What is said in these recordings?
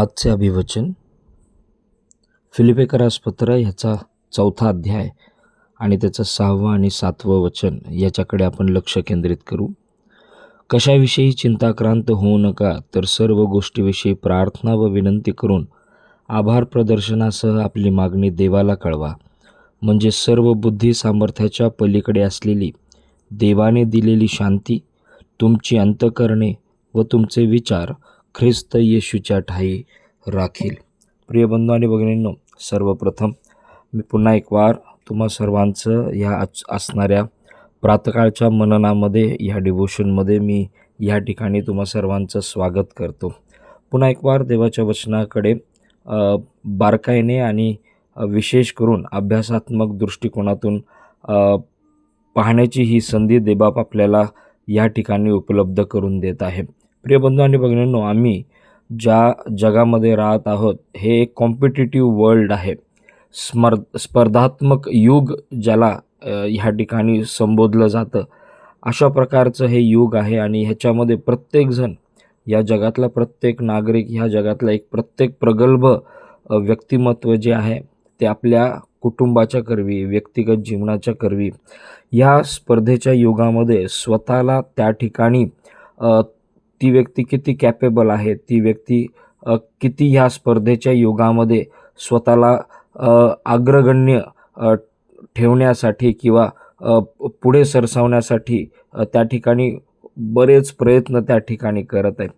आजचे अभिवचन. फिलिपेकरास पत्र ह्याचा चौथा अध्याय आणि त्याचं सहावं आणि सातवं वचन याच्याकडे आपण लक्ष केंद्रित करू. कशाविषयी चिंताक्रांत होऊ नका तर सर्व गोष्टीविषयी प्रार्थना व विनंती करून आभार प्रदर्शनासह आपली मागणी देवाला कळवा. म्हणजे सर्व बुद्धी सामर्थ्याच्या पलीकडे असलेली देवाने दिलेली शांती तुमची अंतकरणे व तुमचे विचार ख्रिस्त येशूच्या ठाई राखील. प्रिय बंधू आणि भगिनींनो सर्वप्रथम मी पुन्हा एक वार तुम्हा सर्वांचं ह्या आज असणाऱ्या प्रातकाळच्या मननामध्ये ह्या डिवोशनमध्ये मी या ठिकाणी तुम्हा सर्वांचं स्वागत करतो. पुन्हा एक वार देवाच्या वचनाकडे बारकाईने आणि विशेष करून अभ्यासात्मक दृष्टिकोनातून पाहण्याची ही संधी देबाप आपल्याला या ठिकाणी उपलब्ध करून देत आहे. प्रिय बंधू आणि भगिनींनो आम्ही ज्या जगामध्ये राहत आहोत हे एक कॉम्पिटिटिव्ह वर्ल्ड आहे. स्मर स्पर्धात्मक युग ज्याला ह्या ठिकाणी संबोधलं जातं अशा प्रकारचं हे युग आहे आणि ह्याच्यामध्ये प्रत्येकजण या जगातला प्रत्येक नागरिक ह्या जगातला एक प्रत्येक प्रगल्भ व्यक्तिमत्व जे आहे ते आपल्या कुटुंबाच्या करवी व्यक्तिगत जीवनाच्या करवी या स्पर्धेच्या युगामध्ये स्वतःला त्या ठिकाणी ती व्यक्ती किती कॅपेबल आहे ती व्यक्ती किती ह्या स्पर्धेच्या युगामध्ये स्वतःला अग्रगण्य ठेवण्यासाठी किंवा पुढे सरसावण्यासाठी त्या ठिकाणी बरेच प्रयत्न त्या ठिकाणी करत आहे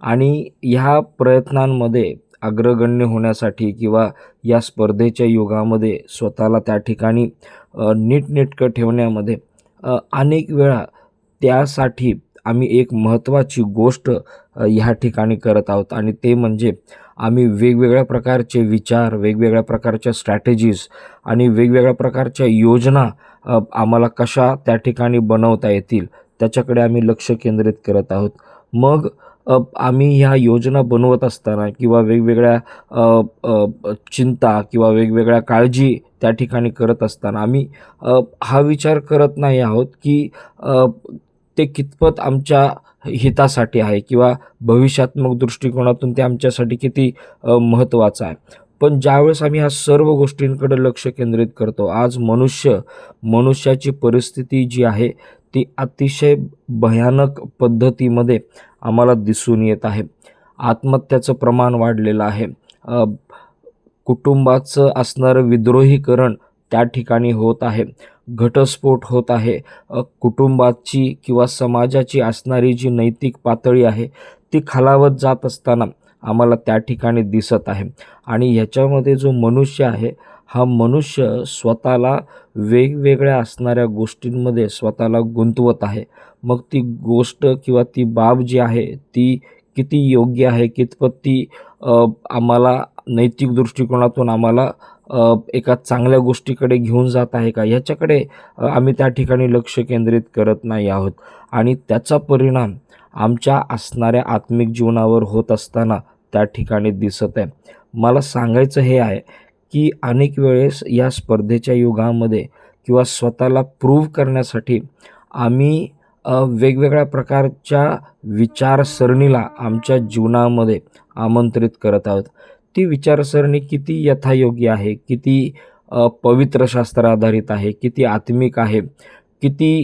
आणि ह्या प्रयत्नांमध्ये अग्रगण्य होण्यासाठी किंवा या स्पर्धेच्या युगामध्ये स्वतःला त्या ठिकाणी नीटनेटकं ठेवण्यामध्ये अनेक वेळा त्यासाठी आम्ही एक महत्त्वाची गोष्ट ह्या ठिकाणी करत आहोत आणि ते म्हणजे आम्ही वेगवेगळ्या प्रकारचे विचार वेगवेगळ्या प्रकारच्या स्ट्रॅटेजीज आणि वेगवेगळ्या प्रकारच्या योजना आम्हाला कशा त्या ठिकाणी बनवता येतील त्याच्याकडे आम्ही लक्ष केंद्रित करत आहोत. मग आम्ही ह्या योजना बनवत असताना किंवा वेगवेगळ्या चिंता किंवा वेगवेगळ्या काळजी त्या ठिकाणी करत असताना आम्ही हा विचार करत नाही आहोत की ते कितपत आमच्या हितासाठी आहे किंवा भविष्यात्मक दृष्टिकोनातून ते आमच्यासाठी किती महत्त्वाचं आहे. पण ज्यावेळेस आम्ही ह्या सर्व गोष्टींकडे लक्ष केंद्रित करतो आज मनुष्य मनुष्याची परिस्थिती जी आहे ती अतिशय भयानक पद्धतीमध्ये आम्हाला दिसून येत आहे. आत्महत्याचं प्रमाण वाढलेलं आहे. कुटुंबाचं असणारं विद्रोहीकरण त्या ठिकाणी होत आहे. घटस्फोट होत आहे. कुटुंबाची किंवा समाजाची असणारी जी नैतिक पातळी आहे ती खालावत जात असताना आम्हाला त्या ठिकाणी दिसत आहे. आणि ह्याच्यामध्ये जो मनुष्य आहे हा मनुष्य स्वतःला वेगवेगळ्या असणाऱ्या गोष्टींमध्ये स्वतःला गुंतवत आहे. मग ती गोष्ट किंवा ती बाब जी आहे ती किती योग्य आहे कितपत ती आम्हाला नैतिक दृष्टिकोनातून आम्हाला एका चांगल्या गोष्टीकडे घेऊन जात आहे का? ह्याच्याकडे आम्ही त्या ठिकाणी लक्ष केंद्रित करत नाही आहोत. आणि त्याचा परिणाम आमच्या असणाऱ्या आत्मिक जीवनावर होत असताना त्या ठिकाणी दिसत आहे. मला सांगायचं हे आहे की अनेक वेळेस या स्पर्धेच्या युगामध्ये किंवा स्वतःला प्रूव्ह करण्यासाठी आम्ही वेगवेगळ्या प्रकारच्या विचारसरणीला आमच्या जीवनामध्ये आमंत्रित करत आहोत. ती विचारसरणी किती यथायोग्य आहे किती पवित्र शास्त्र आधारित आहे किती आत्मिक आहे किती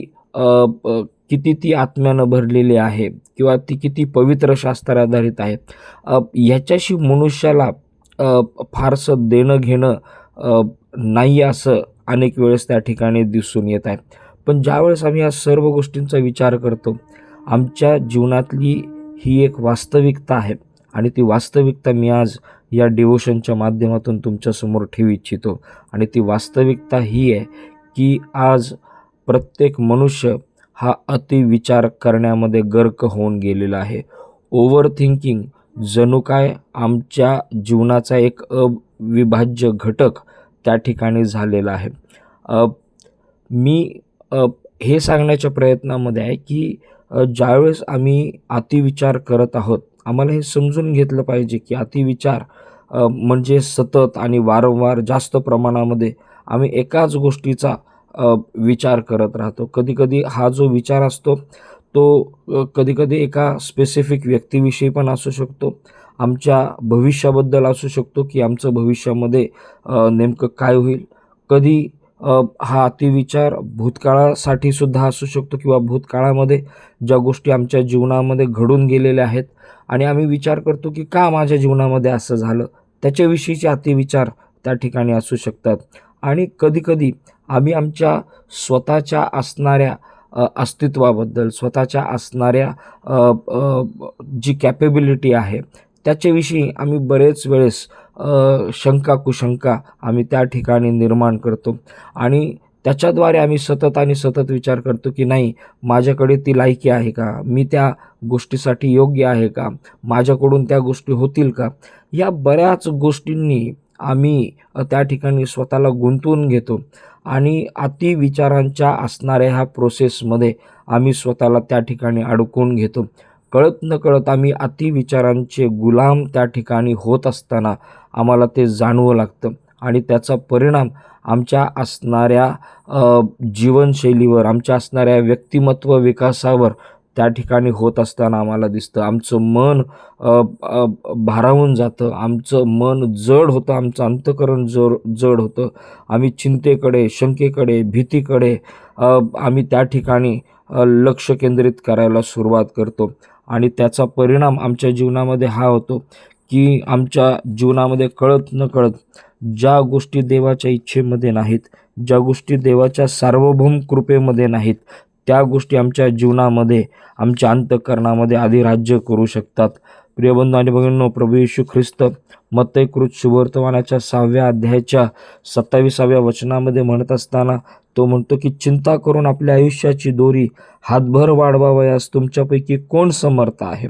किती ती आत्म्यानं भरलेली आहे किंवा ती किती पवित्र शास्त्र आधारित आहे. ह्याच्याशी मनुष्याला फारसं देणं घेणं नाही असं अनेक वेळेस त्या ठिकाणी दिसून येत आहे. पण ज्यावेळेस आम्ही या सर्व गोष्टींचा विचार करतो आमच्या जीवनातली ही एक वास्तविकता आहे आणि ती वास्तविकता मी आज या डिवोशनच्या माध्यमातून तुमच्यासमोर ठेवू इच्छितो. आणि ती वास्तविकता ही आहे की आज प्रत्येक मनुष्य हा अतिविचार करण्यामध्ये गर्क होऊन गेलेला आहे. ओव्हर थिंकिंग जणू काय आमच्या जीवनाचा एक अविभाज्य घटक त्या ठिकाणी झालेला आहे. मी हे सांगण्याच्या प्रयत्नामध्ये आहे की ज्यावेळेस आम्ही अतिविचार करत आहोत आम्हाला हे समजून घेतलं पाहिजे की अतिविचार म्हणजे सतत आणि वारंवार जास्त प्रमाणामध्ये आम्ही एकाच गोष्टीचा विचार करत राहतो. कधीकधी हा जो विचार असतो तो कधीकधी एका स्पेसिफिक व्यक्तीविषयी पण असू शकतो. आमच्या भविष्याबद्दल असू शकतो की आमचं भविष्यामध्ये नेमकं काय होईल. कधी हा अतिविचार भूतकाळासाठी सुद्धा असू शकतो किंवा भूतकाळामध्ये ज्या गोष्टी आमच्या जीवनामध्ये घडून गेलेल्या आहेत. आणि आम्ही विचार करतो की का माझ्या जीवनामध्ये असं झालं? त्याच्याविषयीचे अतिविचार त्या ठिकाणी असू शकतात. आणि कधीकधी आम्ही आमच्या स्वतःच्या असणाऱ्या अस्तित्वाबद्दल स्वतःच्या असणाऱ्या जी कॅपेबिलिटी आहे त्याच्याविषयी आम्ही बरेच वेळेस शंका कुशंका आम्ही त्या ठिकाणी निर्माण करतो. आणि त्याच्याद्वारे आम्ही सतत आणि सतत विचार करतो की नाही माझ्याकडे ती लायकी आहे का? मी त्या गोष्टीसाठी योग्य आहे का? माझ्याकडून त्या गोष्टी होतील का? या बऱ्याच गोष्टींनी आम्ही त्या ठिकाणी स्वतःला गुंतवून घेतो. आणि अतिविचारांच्या असणाऱ्या ह्या प्रोसेसमध्ये आम्ही स्वतःला त्या ठिकाणी अडकवून घेतो. कळत न कळत आम्ही अतिविचारांचे गुलाम त्या ठिकाणी होत असताना आम्हाला ते जाणवं लागतं. आणि त्याचा परिणाम आमच्या असणाऱ्या जीवनशैलीवर आमच्या असणाऱ्या व्यक्तिमत्व विकासावर त्या ठिकाणी होत असताना आम्हाला दिसतं. आमचं मन भारावून जातं. आमचं मन जड होतं. आमचं अंतकरण जड जड होतं. आम्ही चिंतेकडे शंकेकडे भीतीकडे आम्ही त्या ठिकाणी लक्ष केंद्रित करायला सुरुवात करतो. आणि त्याचा परिणाम आमच्या जीवनामध्ये हा होतो की आमच्या जीवनामध्ये कळत न कळत ज्या गोष्टी देवाच्या इच्छेमध्ये नाहीत ज्या गोष्टी देवाच्या सार्वभौम कृपेमध्ये नाहीत त्या गोष्टी आमच्या जीवनामध्ये आमच्या अंतःकरणामध्ये अधिराज्य करू शकतात. प्रियबंधू आणि भगिनींनो प्रभू येशू ख्रिस्त मत्तयकृत शुभवर्तमानाच्या सहाव्या अध्यायाच्या सत्ताविसाव्या वचनामध्ये म्हणत असताना तो म्हणतो की चिंता करून आपल्या आयुष्याची दोरी हातभर वाढवावयास तुमच्यापैकी कोण समर्थ आहे?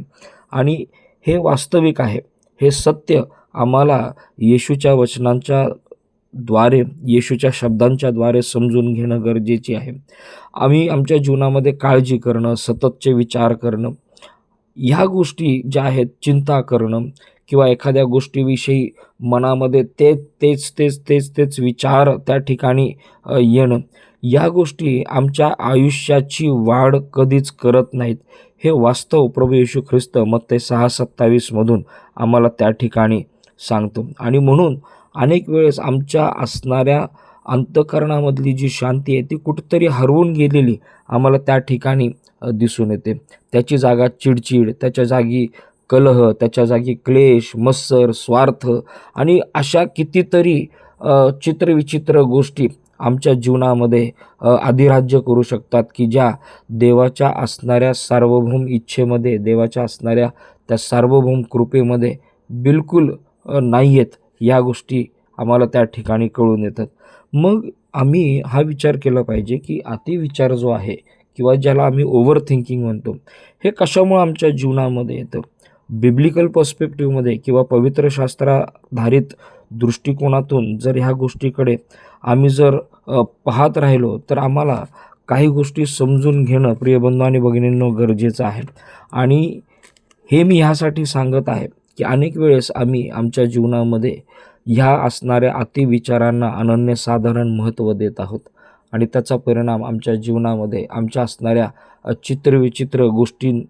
आणि हे वास्तविक आहे. हे सत्य आम्हाला येशूच्या वचनांच्या द्वारे येशूच्या शब्दांच्या द्वारे समजून घेणं गरजेचे आहे. आम्ही आमच्या जीवनामध्ये काळजी करणं सततचे विचार करणं ह्या गोष्टी ज्या आहेत चिंता करणं किंवा एखाद्या गोष्टीविषयी मनामध्ये ते तेच तेच तेच तेच विचार त्या ठिकाणी येणं. या गोष्टी आमच्या आयुष्याची वाढ कधीच करत नाहीत. हे वास्तव प्रभू येशू ख्रिस्त मत्ते सहा सत्तावीसमधून आम्हाला त्या ठिकाणी सांगतो. आणि म्हणून अनेक वेळेस आमच्या असणाऱ्या अंतकरणामधली जी शांती आहे ती कुठंतरी हरवून गेलेली आम्हाला त्या ठिकाणी दिसून येते. त्याची जागा चिडचिड त्याच्या जागी कलह त्याच्या जागी क्लेश मत्सर स्वार्थ आणि अशा कितीतरी चित्रविचित्र गोष्टी आमच्या जीवनामध्ये अधिराज्य करू शकतात की ज्या देवाच्या असणाऱ्या सार्वभौम इच्छेमध्ये देवाच्या असणाऱ्या त्या सार्वभौम कृपेमध्ये बिलकुल नाही आहेत या गोष्टी आम्हाला त्या ठिकाणी कळून येतात. मग आम्ही हा विचार केला पाहिजे की अतिविचार जो आहे किंवा ज्याला आम्ही ओव्हर थिंकिंग म्हणतो. हे कशामुळं आमच्या जीवनामध्ये येतं? बिब्लिकल पर्स्पेक्टिव्हमध्ये किंवा पवित्र शास्त्राधारित दृष्टिकोनातून जर ह्या गोष्टीकडे आम्ही जर पाहत राहिलो तर आम्हाला काही गोष्टी समजून घेणं प्रियबंधू आणि भगिनींनो गरजेचं आहे. आणि हे मी ह्यासाठी सांगत आहे की अनेक वेळेस आम्ही आमच्या जीवनामध्ये ह्या असणाऱ्या अतिविचारांना अनन्यसाधारण महत्त्व देत आहोत. आणि त्याचा परिणाम आमच्या जीवनामध्ये आमच्या असणाऱ्या चित्रविचित्र गोष्टीं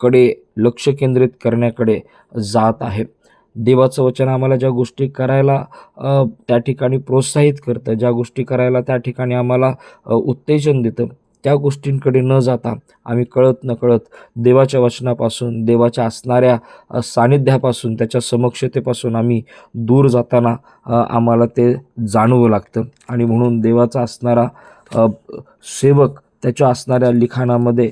कडे लक्ष केंद्रित करण्याकडे जात आहे. देवाचं वचन आम्हाला ज्या गोष्टी करायला त्या ठिकाणी प्रोत्साहित करतं ज्या गोष्टी करायला त्या ठिकाणी आम्हाला उत्तेजन देतं त्या गोष्टींकडे न जाता आम्ही कळत नकळत देवाच्या वचनापासून देवाच्या असणाऱ्या सानिध्यापासून त्याच्या समक्षतेपासून आम्ही दूर जाताना आम्हाला ते जाणवं लागतं. आणि म्हणून देवाचा असणारा सेवक त्याच्या असणाऱ्या लिखाणामध्ये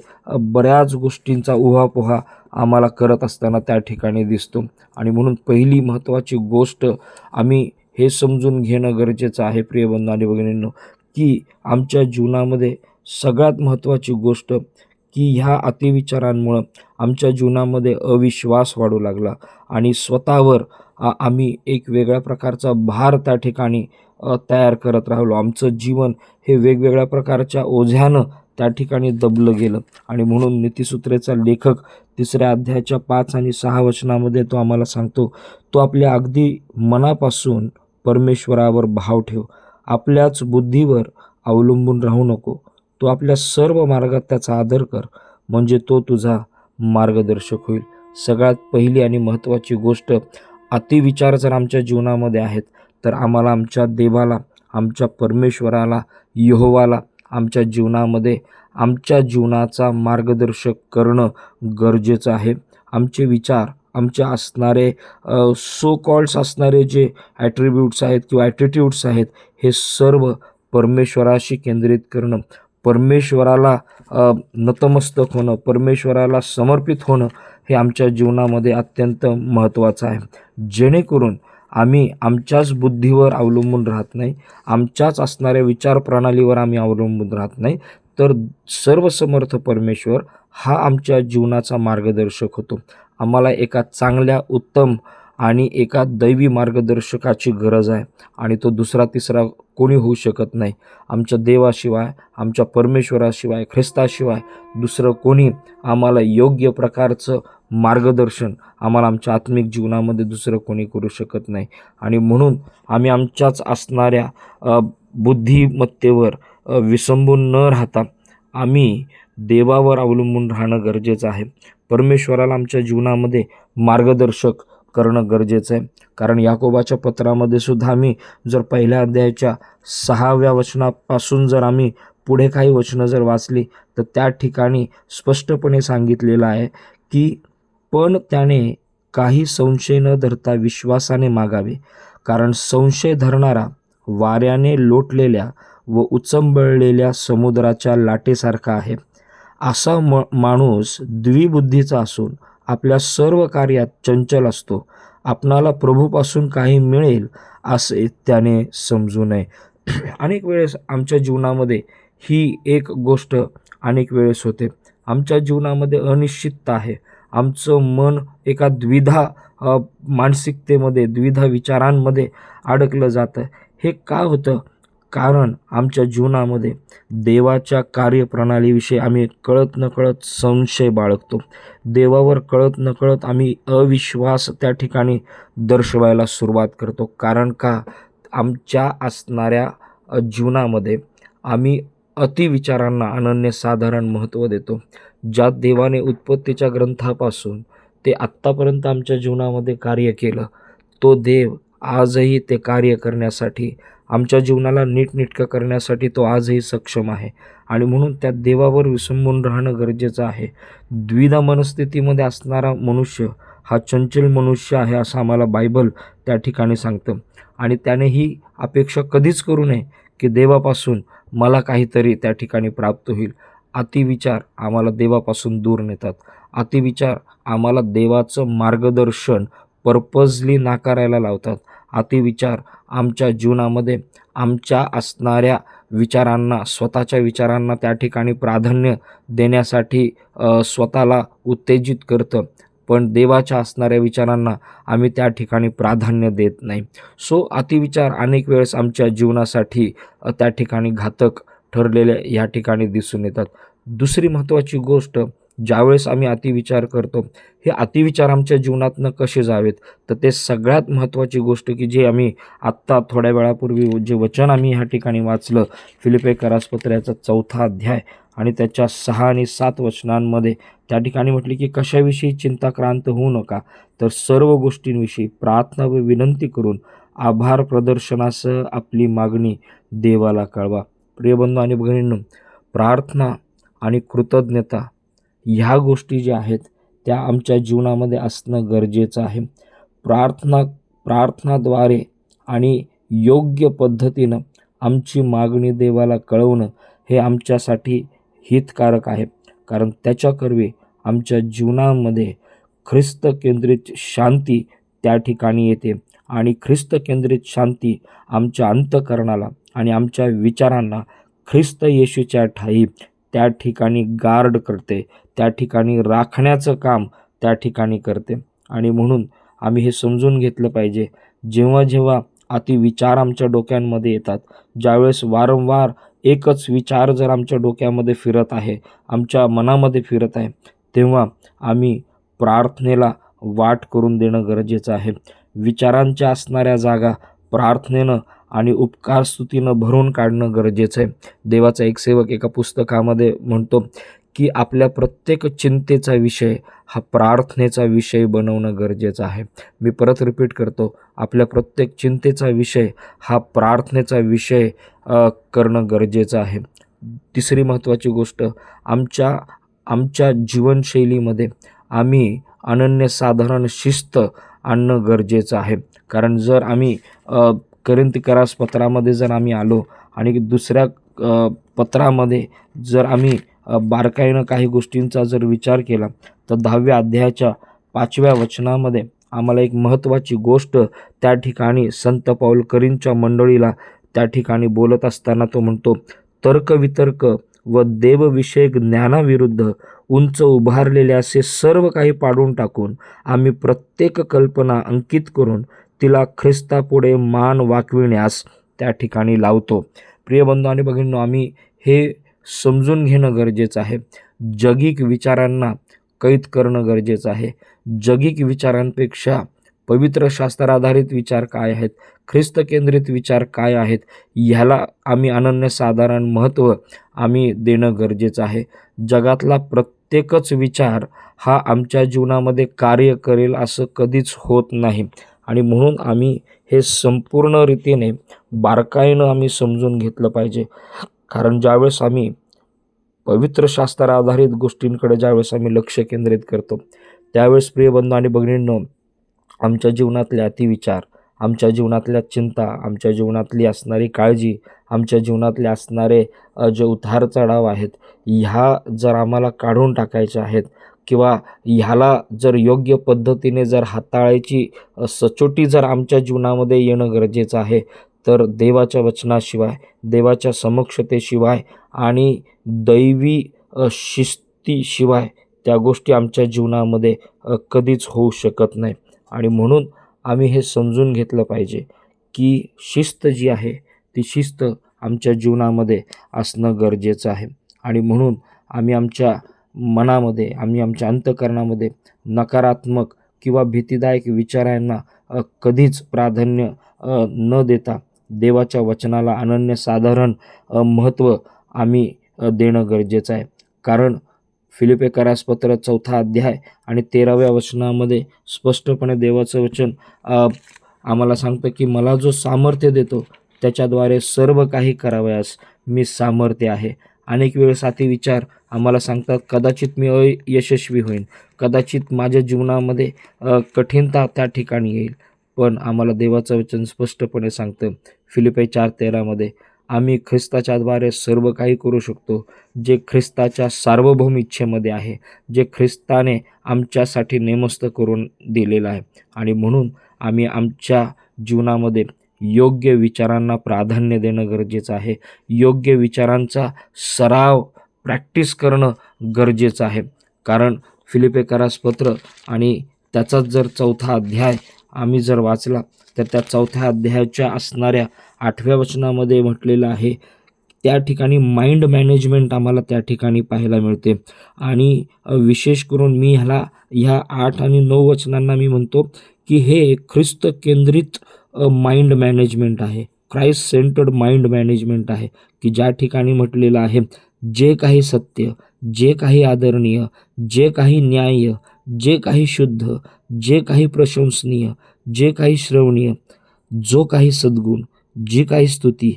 बऱ्याच गोष्टींचा उहापोहा आम्हाला करत असताना त्या ठिकाणी दिसतो. आणि म्हणून पहिली महत्त्वाची गोष्ट आम्ही हे समजून घेणं गरजेचं आहे प्रियबंधू आणि भगिनींनो की आमच्या जीवनामध्ये सगळ्यात महत्त्वाची गोष्ट की ह्या अतिविचारांमुळं आमच्या जीवनामध्ये अविश्वास वाढू लागला आणि स्वतःवर आम्ही एक वेगळ्या प्रकारचा भार त्या ठिकाणी तयार करत राहिलो. आमचं जीवन हे वेगवेगळ्या प्रकारच्या ओझ्यानं त्या ठिकाणी दबलं गेलं आणि म्हणून नीतिसूत्रेचा लेखक तिसऱ्या अध्यायाच्या पाच आणि सहा वचनामध्ये तो आम्हाला सांगतो तो आपल्या अगदी मनापासून परमेश्वरावर भाव ठेव. आपल्याच बुद्धीवर अवलंबून राहू नको. तू आपल्या सर्व मार्गात त्याचा आदर कर म्हणजे तो तुझा मार्गदर्शक होईल. सगळ्यात पहिली आणि महत्त्वाची गोष्ट अतिविचार जर आमच्या जीवनामध्ये आहेत. तर आम्हाला आमच्या देवाला आमच्या परमेश्वराला यहोवाला आमच्या जीवनामध्ये आमच्या जीवनाचा मार्गदर्शक करणं गरजेचं आहे. आमचे विचार आमचे असणारे सो कॉल्ड्स असणारे जे ॲट्रिब्यूट्स आहेत किंवा ॲटिट्यूड्स आहेत हे सर्व परमेश्वराशी केंद्रित करणं परमेश्वराला नतमस्तक होणं परमेश्वराला समर्पित होणं हे आमच्या जीवनामध्ये अत्यंत महत्त्वाचं आहे. जेणेकरून आम्ही आमच्याच बुद्धीवर अवलंबून राहत नाही आमच्याच असणाऱ्या विचार प्रणालीवर आम्ही अवलंबून राहत नाही तर सर्वसमर्थ परमेश्वर हा आमच्या जीवनाचा मार्गदर्शक होतो. आम्हाला एका चांगल्या उत्तम आणि एका दैवी मार्गदर्शकाची गरज आहे. आणि तो दुसरा तिसरा कोणी होऊ शकत नाही. आमच्या देवाशिवाय आमच्या परमेश्वराशिवाय ख्रिस्ताशिवाय दुसरं कोणी आम्हाला योग्य प्रकारचं मार्गदर्शन आम्हाला आमच्या आत्मिक जीवनामध्ये दुसरं कोणी करू शकत नाही. आणि म्हणून आम्ही आमच्याच असणाऱ्या बुद्धिमत्तेवर विसंबून न राहता आम्ही देवावर अवलंबून राहणं गरजेचं आहे. परमेश्वराला आमच्या जीवनामध्ये मार्गदर्शक करणं गरजेचं आहे. कारण याकोबाच्या पत्रामध्ये सुद्धा आम्ही जर पहिल्या अध्यायाच्या सहाव्या वचनापासून जर आम्ही पुढे काही वचनं जर वाचली तर त्या ठिकाणी स्पष्टपणे सांगितलेलं आहे की पण त्याने काही संशय न धरता विश्वासाने मागावे. कारण संशय धरणारा वाऱ्याने लोटलेल्या व उचंबळलेल्या समुद्राच्या लाटेसारखा आहे. असा म माणूस द्विबुद्धीचा असून आपल्या सर्व कार्यात चंचल असतो. आपणाला प्रभूपासून काही मिळेल असे त्याने समजू नये. अनेक वेळेस आमच्या जीवनामध्ये ही एक गोष्ट अनेक वेळेस होते. आमच्या जीवनामध्ये अनिश्चितता आहे. आमचं मन एका द्विधा मानसिकतेमध्ये द्विधा विचारांमध्ये अडकलं जातं. हे का होतं? कारण आमच्या जीवनामध्ये देवाच्या कार्यप्रणालीविषयी आम्ही कळत नकळत संशय बाळगतो. देवावर कळत नकळत आम्ही अविश्वास त्या ठिकाणी दर्शवायला सुरुवात करतो. कारण का? आमच्या असणाऱ्या जीवनामध्ये आम्ही अतिविचारांना अनन्यसाधारण महत्त्व देतो. ज्या देवाने उत्पत्तीच्या ग्रंथापासून ते आत्तापर्यंत आमच्या जीवनामध्ये कार्य केलं तो देव आजही ते कार्य करण्यासाठी आमच्या जीवनाला नीटनेटकं करण्यासाठी तो आजही सक्षम आहे. आणि म्हणून त्या देवावर विसंबून राहणं गरजेचं आहे. द्विधा मनस्थितीमध्ये असणारा मनुष्य हा चंचल मनुष्य आहे असं आम्हाला बायबल त्या ठिकाणी सांगतं. आणि त्याने ही अपेक्षा कधीच करू नये की देवापासून मला काहीतरी त्या ठिकाणी प्राप्त होईल. अतिविचार आम्हाला देवापासून दूर नेतात. अतिविचार आम्हाला देवाचं मार्गदर्शन पर्पजली नाकारायला लावतात. अतिविचार आमच्या जीवनामध्ये आमच्या असणाऱ्या विचारांना स्वतःच्या विचारांना त्या ठिकाणी प्राधान्य देण्यासाठी स्वतःला उत्तेजित करतं. पण देवाच्या असणाऱ्या विचारांना आम्ही त्या ठिकाणी प्राधान्य देत नाही. सो अतिविचार अनेक वेळेस आमच्या जीवनासाठी त्या ठिकाणी घातक ठरलेले या ठिकाणी दिसून येतात. दुसरी महत्त्वाची गोष्ट ज्यावेळेस आम्ही अतिविचार करतो हे अतिविचार आमच्या जीवनातनं कसे जावेत? तर ते सगळ्यात महत्त्वाची गोष्ट की जे आम्ही आत्ता थोड्या वेळापूर्वी जे वचन आम्ही ह्या ठिकाणी वाचलं फिलिपे करासपत्र्याचा चौथा अध्याय आणि त्याच्या सहा आणि सात वचनांमध्ये त्या ठिकाणी म्हटले की कशाविषयी चिंताक्रांत होऊ नका तर सर्व गोष्टींविषयी प्रार्थना व विनंती करून आभार प्रदर्शनासह आपली मागणी देवाला कळवा. प्रियबंधू आणि भगिनींनो प्रार्थना आणि कृतज्ञता ह्या गोष्टी ज्या आहेत त्या आमच्या जीवनामध्ये असणं गरजेचं आहे. प्रार्थना प्रार्थनाद्वारे आणि योग्य पद्धतीनं आमची मागणी देवाला कळवणं हे आमच्यासाठी हितकारक आहे. कारण त्याच्याकरवी आमच्या जीवनामध्ये ख्रिस्त केंद्रित शांती त्या ठिकाणी येते आणि ख्रिस्त केंद्रित शांती आमच्या अंतकरणाला आणि आमच्या विचारांना ख्रिस्त येशूच्या ठाई त्या ठिकाणी गार्ड करते. त्या ठिकाणी राखण्याचं काम त्या ठिकाणी करते. आणि म्हणून आम्ही हे समजून घेतलं पाहिजे. जेव्हा जेव्हा अतिविचार आमच्या डोक्यांमध्ये येतात ज्यावेळेस वारंवार एकच विचार जर आमच्या डोक्यामध्ये फिरत आहे आमच्या मनामध्ये फिरत आहे तेव्हा आम्ही प्रार्थनेला वाट करून देणं गरजेचं आहे. विचारांच्या असणाऱ्या जागा प्रार्थनेनं आणि उपकारस्तुतीनं भरून काढणं गरजेचं आहे. देवाचा एक सेवक एका पुस्तकामध्ये म्हणतो की आपल्या प्रत्येक चिंतेचा विषय हा प्रार्थनेचा विषय बनवणं गरजेचं आहे. मी परत रिपीट करतो आपल्या प्रत्येक चिंतेचा विषय हा प्रार्थनेचा विषय करणं गरजेचं आहे. तिसरी महत्त्वाची गोष्ट आमच्या आमच्या जीवनशैलीमध्ये आम्ही अनन्यसाधारण शिस्त आणणं गरजेचं आहे. कारण जर आम्ही अ, करास पत्रामध्ये जर आम्ही आलो आणि दुसऱ्या पत्रामध्ये जर आम्ही बारकाईनं काही गोष्टींचा जर विचार केला तर दहाव्या अध्यायाच्या पाचव्या वचनामध्ये आम्हाला एक महत्त्वाची गोष्ट त्या ठिकाणी संत पाऊल करींच्या मंडळीला त्या ठिकाणी बोलत असताना तो म्हणतो तर्कवितर्क व देवविषयक ज्ञानाविरुद्ध उंच उभारलेले असे सर्व काही पाडून टाकून आम्ही प्रत्येक कल्पना अंकित करून तिला ख्रिस्तापुढे मान वाकविण्यास त्या ठिकाणी लावतो. प्रिय बंधू आणि भगिनींनो आम्ही हे समजून घेणं गरजेचं आहे. जगिक विचारांना कैद करणं गरजेचं आहे. जगिक विचारांपेक्षा पवित्र शास्त्राधारित विचार काय आहेत? ख्रिस्त केंद्रित विचार काय आहेत? ह्याला आम्ही अनन्यसाधारण महत्त्व आम्ही देणं गरजेचं आहे. जगातला प्रत्येकच विचार हा आमच्या जीवनामध्ये कार्य करेल असं कधीच होत नाही. आणि म्हणून आम्ही हे संपूर्ण रीतीने बारकाईनं आम्ही समजून घेतलं पाहिजे. कारण ज्यावेळेस आम्ही पवित्र शास्त्र आधारित गोष्टींकडे ज्यावेळेस आम्ही लक्ष केंद्रित करतो त्यावेळेस प्रियबंधू आणि भगिनींनो आमच्या जीवनातल्या अतिविचार आमच्या जीवनातल्या चिंता आमच्या जीवनातली असणारी काळजी आमच्या जीवनातले असणारे जे उतार चढाव आहेत ह्या जर आम्हाला काढून टाकायच्या आहेत किंवा ह्याला जर योग्य पद्धतीने जर हाताळायची सचोटी जर आमच्या जीवनामध्ये येणं गरजेचं आहे तर देवाच्या वचनाशिवाय देवाच्या समक्षतेशिवाय आणि दैवी शिस्तीशिवाय त्या गोष्टी आमच्या जीवनामध्ये कधीच होऊ शकत नाही. आणि म्हणून आम्ही हे समजून घेतलं पाहिजे की शिस्त जी आहे ती शिस्त आमच्या जीवनामध्ये असणं गरजेचं आहे. आणि म्हणून आम्ही आमच्या मनामध्ये आम्ही आमच्या अंतकरणामध्ये नकारात्मक किंवा भीतीदायक विचारांना कधीच प्राधान्य न देता देवाच्या वचनाला अनन्यसाधारण महत्त्व आम्ही देणं गरजेचं आहे. कारण फिलिपे करासपत्र चौथा अध्याय आणि तेराव्या वचनामध्ये स्पष्टपणे देवाचं वचन आम्हाला सांगतं की मला जो सामर्थ्य देतो त्याच्याद्वारे सर्व काही करावयास मी सामर्थ्य आहे. अनेक वेळ साथी विचार आम्हाला सांगतात कदाचित मी अयशस्वी होईन. कदाचित माझ्या जीवनामध्ये कठीणता त्या ठिकाणी येईल. पण आम्हाला देवाचं वचन स्पष्टपणे सांगतं. फिलिपे चार तेरामध्ये आम्ही ख्रिस्ताच्याद्वारे सर्व काही करू शकतो जे ख्रिस्ताच्या सार्वभौम इच्छेमध्ये आहे जे ख्रिस्ताने आमच्यासाठी नेमस्त करून दिलेलं आहे. आणि म्हणून आम्ही आमच्या जीवनामध्ये योग्य विचारांना प्राधान्य देणं गरजेचं आहे. योग्य विचारांचा सराव प्रॅक्टिस करणं गरजेचं आहे. कारण फिलिपे करासपत्र आणि त्याचाच जर चौथा अध्याय आम्ही जर वाचला तर त्या चौथ्या अध्यायाच्या असणाऱ्या आठव्या वचनामध्ये म्हटलेलं आहे त्या ठिकाणी माइंड मॅनेजमेंट आम्हाला त्या ठिकाणी पाहायला मिळते. आणि विशेष करून मी ह्याला ह्या आठ आणि नऊ वचनांना मी म्हणतो की हे ख्रिस्त केंद्रित माइंड मॅनेजमेंट आहे. क्राईस्ट सेंटर्ड माइंड मॅनेजमेंट आहे. की ज्या ठिकाणी म्हटलेलं आहे जे काही सत्य जे काही आदरणीय जे काही न्याय्य जे काही शुद्ध जे काही प्रशंसनीय जे काही श्रवणीय जो काही सद्गुण जी काही स्तुती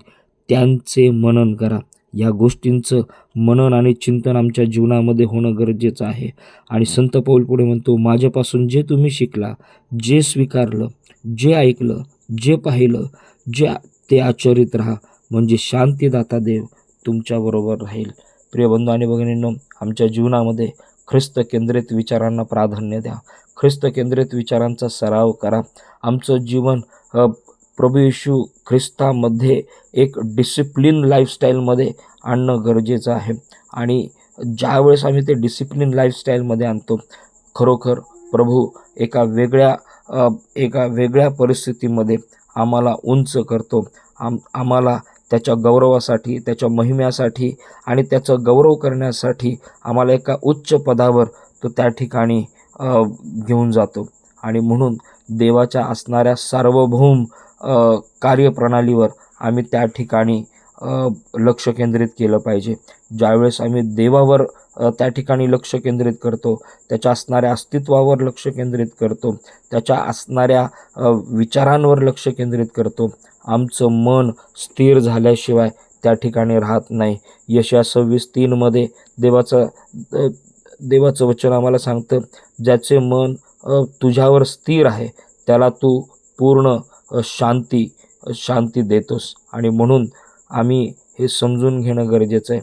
त्यांचे मनन करा. या गोष्टींचं मनन आणि चिंतन आमच्या जीवनामध्ये होणं गरजेचं आहे. आणि संत पौल पुढे म्हणतो माझ्यापासून जे तुम्ही शिकला जे स्वीकारलं जे ऐकलं जे पाहिलं जे ते आचरित राहा. म्हणजे शांतीदाता देव तुमच्याबरोबर राहील. प्रिय बंधू आणि भगिनींनो आमच्या जीवनामध्ये ख्रिस्त केंद्रित विचारांना प्राधान्य द्या. ख्रिस्त केंद्रित विचारांचा सराव करा. आमचं जीवन प्रभू येशू ख्रिस्तामध्ये एक डिसिप्लिन लाईफस्टाईलमध्ये आणणं गरजेचं आहे. आणि ज्यावेळेस आम्ही ते डिसिप्लिन लाईफस्टाईलमध्ये आणतो खरोखर प्रभू एका वेगळ्या एका वेगळ्या परिस्थितीमध्ये आम्हाला उंच करतो. आम आम्हाला त्याच्या गौरवासाठी त्याच्या महिम्यासाठी आणि त्याचं गौरव करण्यासाठी आम्हाला एका उच्च पदावर तो त्या ठिकाणी घेऊन जातो. आणि म्हणून देवाच्या असणाऱ्या सार्वभौम कार्यप्रणालीवर आम्ही त्या ठिकाणी लक्ष केंद्रित केलं पाहिजे. ज्यावेळेस आम्ही देवावर त्या ठिकाणी लक्ष केंद्रित करतो त्याच्या असणाऱ्या अस्तित्वावर लक्ष केंद्रित करतो त्याच्या असणाऱ्या विचारांवर लक्ष केंद्रित करतो आमचं मन स्थिर झाल्याशिवाय त्या ठिकाणी राहत नाही. यशा सव्वीस तीनमध्ये देवाचं देवाचं वचन आम्हाला सांगतं ज्याचे मन तुझ्यावर स्थिर आहे त्याला तू पूर्ण शांती शांती देतोस. आणि म्हणून आम्ही हे समजून घेणं गरजेचं आहे.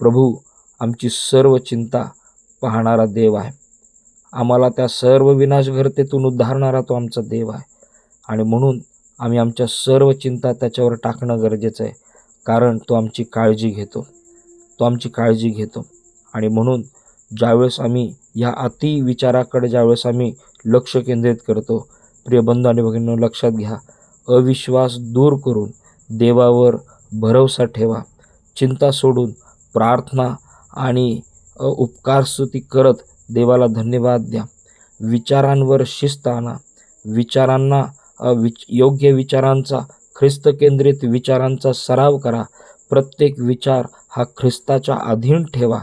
प्रभू आमची सर्व चिंता पाहणारा देव आहे. आम्हाला त्या सर्व विनाशघरतेतून उद्धारणारा तो आमचा देव आहे. आणि म्हणून आम्ही आमच्या सर्व चिंता त्याच्यावर टाकणं गरजेचं आहे. कारण तो आमची काळजी घेतो. तो आमची काळजी घेतो. आणि म्हणून ज्यावेळेस आम्ही ह्या अति विचाराकडे ज्यावेळेस आम्ही लक्ष केंद्रित करतो प्रिय बंधू आणि भगिनींनो लक्षात घ्या अविश्वास दूर करून देवावर भरवसा ठेवा. चिंता सोडून प्रार्थना आणि उपकारस्तुती करत देवाला धन्यवाद द्या. विचारांवर शिस्त आणा. विचारांना विच योग्य विचारांचा ख्रिस्त केंद्रित विचारांचा सराव करा. प्रत्येक विचार हा ख्रिस्ताच्या अधीन ठेवा.